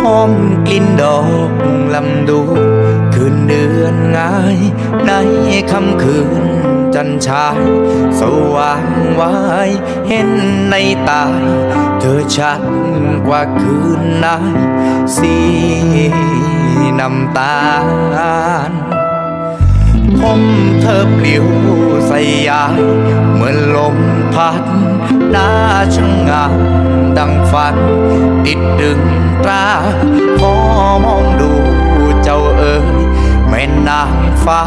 หอมกลิ่นดอกลำดวนคืนเดือนง่ายในค่ำคืนจันชายสว่างวายเห็นในตา เธอชัดกว่าคืนนายสีน้ำตาล ผมเธอปลิวใส่ยาย เหมือนลมพัดหน้าช่างงามดังฝัน ติดดึงตราพอมองดูเจ้าเอ๋ยแม่นางฟ้า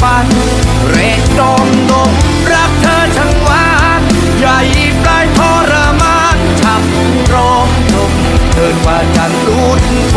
ฝัน เรตตดมดมรักเธอช่างหวานใหญ่กลายทรมานทำรอมจมเธอกว่าจันทร์ลุ้นโพ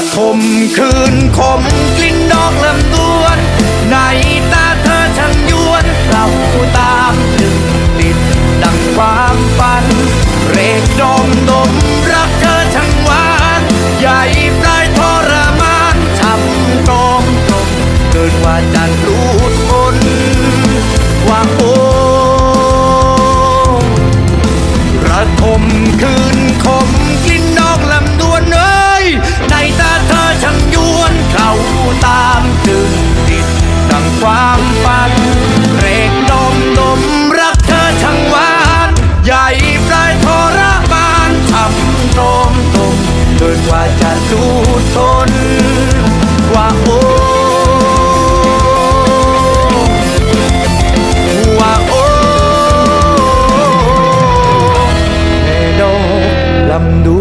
รทมคืนคมกลิ่นดอกลำดวนในตาเธอช่างยวนเราตามถึงติดดังความฝัน เรกดอมดมรักเธอช่างหวาน ใหญ่ปลายทรมานทำตรงตรงเกินว่าจันรู้ ว่าจะสู้ทน ว่าโอ้ว่าโอ้แม่ดอกลำดู